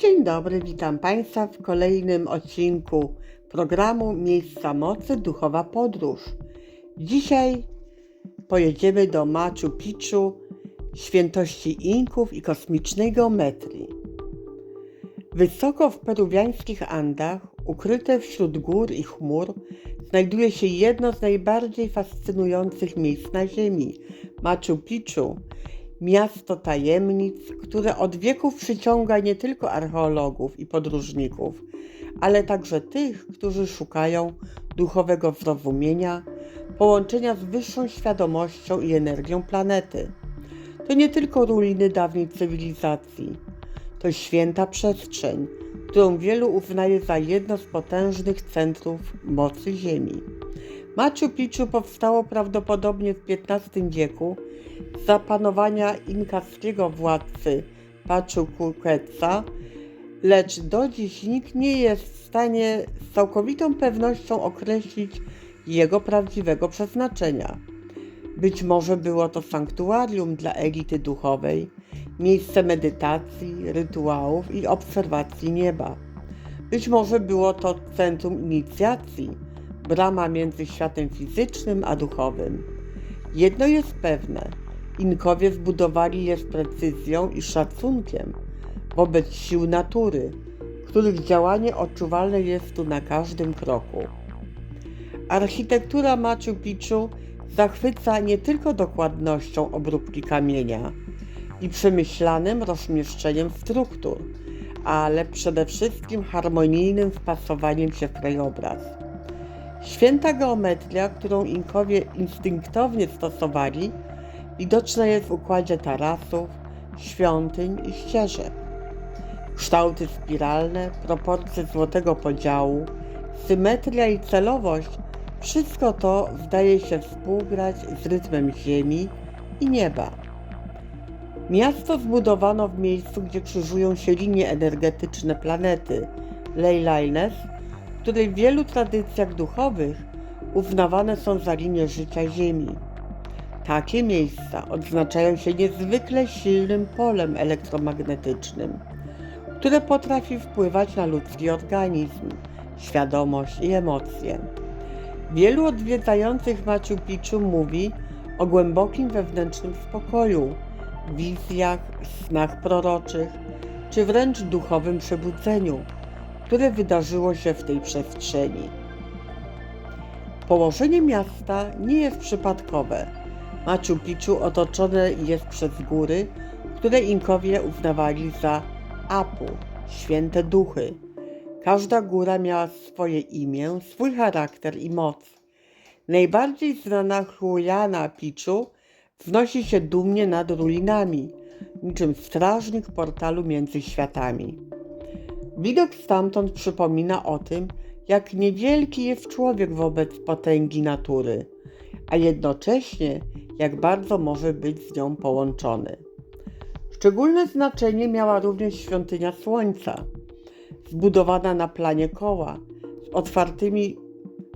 Dzień dobry, witam Państwa w kolejnym odcinku programu Miejsca Mocy Duchowa Podróż. Dzisiaj pojedziemy do Machu Picchu, świętości Inków i kosmicznej geometrii. Wysoko w peruwiańskich Andach, ukryte wśród gór i chmur, znajduje się jedno z najbardziej fascynujących miejsc na Ziemi Machu Picchu, miasto tajemnic, które od wieków przyciąga nie tylko archeologów i podróżników, ale także tych, którzy szukają duchowego zrozumienia, połączenia z wyższą świadomością i energią planety. To nie tylko ruiny dawnej cywilizacji, to święta przestrzeń, którą wielu uznaje za jedno z potężnych centrów mocy Ziemi. Machu Picchu powstało prawdopodobnie w XV wieku za panowania inkaskiego władcy Pachucuquetza, lecz do dziś nikt nie jest w stanie z całkowitą pewnością określić jego prawdziwego przeznaczenia. Być może było to sanktuarium dla elity duchowej, miejsce medytacji, rytuałów i obserwacji nieba. Być może było to centrum inicjacji, brama między światem fizycznym a duchowym. Jedno jest pewne: Inkowie zbudowali je z precyzją i szacunkiem wobec sił natury, których działanie odczuwalne jest tu na każdym kroku. Architektura Machu Picchu zachwyca nie tylko dokładnością obróbki kamienia i przemyślanym rozmieszczeniem struktur, ale przede wszystkim harmonijnym wpasowaniem się w krajobraz. Święta geometria, którą Inkowie instynktownie stosowali, widoczna jest w układzie tarasów, świątyń i ścieżek. Kształty spiralne, proporcje złotego podziału, symetria i celowość wszystko to zdaje się współgrać z rytmem ziemi i nieba. Miasto zbudowano w miejscu, gdzie krzyżują się linie energetyczne planety Leylines, które w wielu tradycjach duchowych uznawane są za linię życia Ziemi. Takie miejsca odznaczają się niezwykle silnym polem elektromagnetycznym, które potrafi wpływać na ludzki organizm, świadomość i emocje. Wielu odwiedzających Machu Picchu mówi o głębokim wewnętrznym spokoju, wizjach, snach proroczych, czy wręcz duchowym przebudzeniu, które wydarzyło się w tej przestrzeni. Położenie miasta nie jest przypadkowe. Machu Picchu otoczone jest przez góry, które Inkowie uznawali za Apu, święte duchy. Każda góra miała swoje imię, swój charakter i moc. Najbardziej znana Huayana Picchu wznosi się dumnie nad ruinami, niczym strażnik portalu między światami. Widok stamtąd przypomina o tym, jak niewielki jest człowiek wobec potęgi natury, a jednocześnie jak bardzo może być z nią połączony. Szczególne znaczenie miała również świątynia Słońca, zbudowana na planie koła, z otwartymi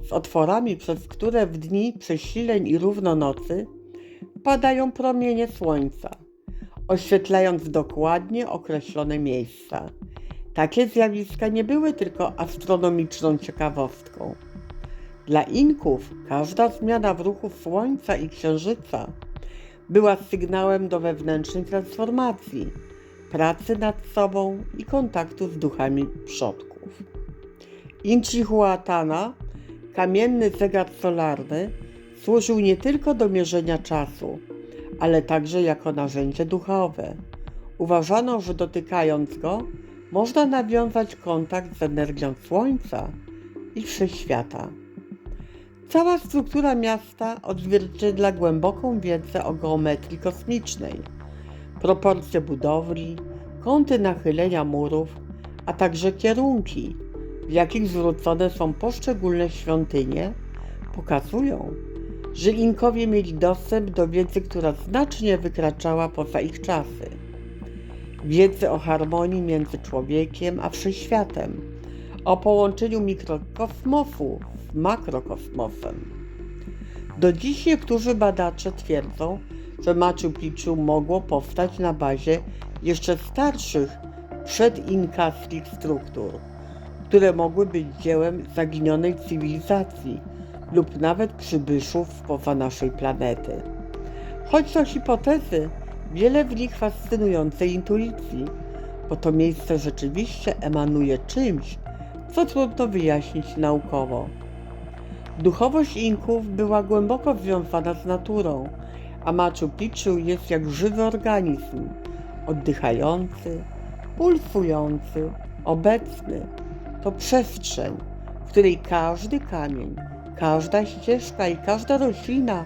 z otworami, przez które w dni przesileń i równonocy padają promienie słońca, oświetlając dokładnie określone miejsca. Takie zjawiska nie były tylko astronomiczną ciekawostką. Dla Inków każda zmiana w ruchu Słońca i Księżyca była sygnałem do wewnętrznej transformacji, pracy nad sobą i kontaktu z duchami przodków. Inchihuatana, kamienny zegar solarny, służył nie tylko do mierzenia czasu, ale także jako narzędzie duchowe. Uważano, że dotykając go, można nawiązać kontakt z energią Słońca i Wszechświata. Cała struktura miasta odzwierciedla głęboką wiedzę o geometrii kosmicznej, proporcje budowli, kąty nachylenia murów, a także kierunki, w jakich zwrócone są poszczególne świątynie, pokazują, że Inkowie mieli dostęp do wiedzy, która znacznie wykraczała poza ich czasy. Wiedzy o harmonii między człowiekiem a wszechświatem, o połączeniu mikrokosmosu z makrokosmosem. Do dziś niektórzy badacze twierdzą, że Machu Picchu mogło powstać na bazie jeszcze starszych, przedinkaskich struktur, które mogły być dziełem zaginionej cywilizacji lub nawet przybyszów poza naszej planety. Choć to hipotezy, wiele w nich fascynującej intuicji, bo to miejsce rzeczywiście emanuje czymś, co trudno wyjaśnić naukowo. Duchowość Inków była głęboko związana z naturą, a Machu Picchu jest jak żywy organizm, oddychający, pulsujący, obecny. To przestrzeń, w której każdy kamień, każda ścieżka i każda roślina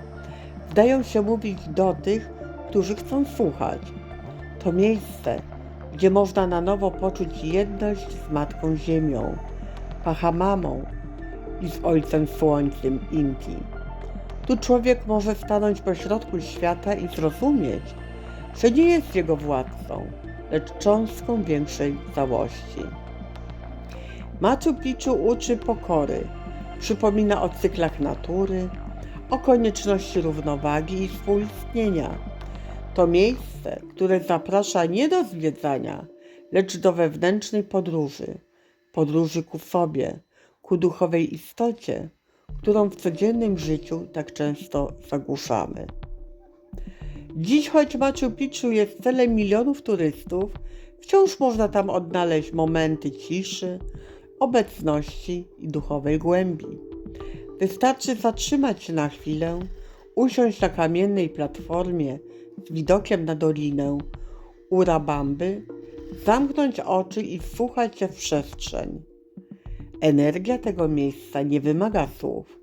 zdają się mówić do tych, którzy chcą słuchać. To miejsce, gdzie można na nowo poczuć jedność z Matką Ziemią, Pahamamą i z Ojcem Słońcem Inti. Tu człowiek może stanąć pośrodku świata i zrozumieć, że nie jest jego władcą, lecz cząstką większej całości. Machu Picchu uczy pokory, przypomina o cyklach natury, o konieczności równowagi i współistnienia. To miejsce, które zaprasza nie do zwiedzania, lecz do wewnętrznej podróży, podróży ku sobie, ku duchowej istocie, którą w codziennym życiu tak często zagłuszamy. Dziś, choć Machu Picchu jest celem milionów turystów, wciąż można tam odnaleźć momenty ciszy, obecności i duchowej głębi. Wystarczy zatrzymać się na chwilę, usiąść na kamiennej platformie z widokiem na dolinę Urabamby, zamknąć oczy i wsłuchać się w przestrzeń. Energia tego miejsca nie wymaga słów.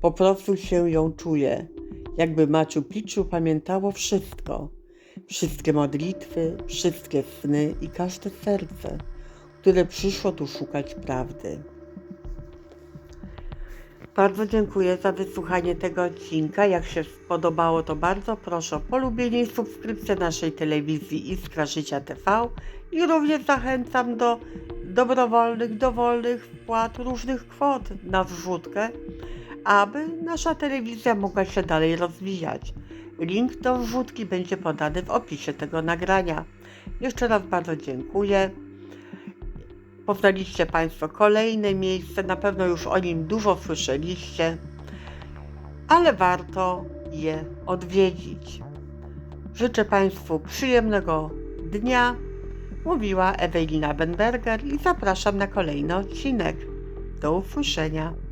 Po prostu się ją czuje, jakby Machu Picchu pamiętało wszystko. Wszystkie modlitwy, wszystkie sny i każde serce, które przyszło tu szukać prawdy. Bardzo dziękuję za wysłuchanie tego odcinka. Jak się spodobało, to bardzo proszę o polubienie i subskrypcję naszej telewizji Iskra Życia TV i również zachęcam do dobrowolnych, dowolnych wpłat różnych kwot na wrzutkę, aby nasza telewizja mogła się dalej rozwijać. Link do wrzutki będzie podany w opisie tego nagrania. Jeszcze raz bardzo dziękuję. Poznaliście Państwo kolejne miejsce, na pewno już o nim dużo słyszeliście, ale warto je odwiedzić. Życzę Państwu przyjemnego dnia. Mówiła Ewelina Benberger i zapraszam na kolejny odcinek. Do usłyszenia.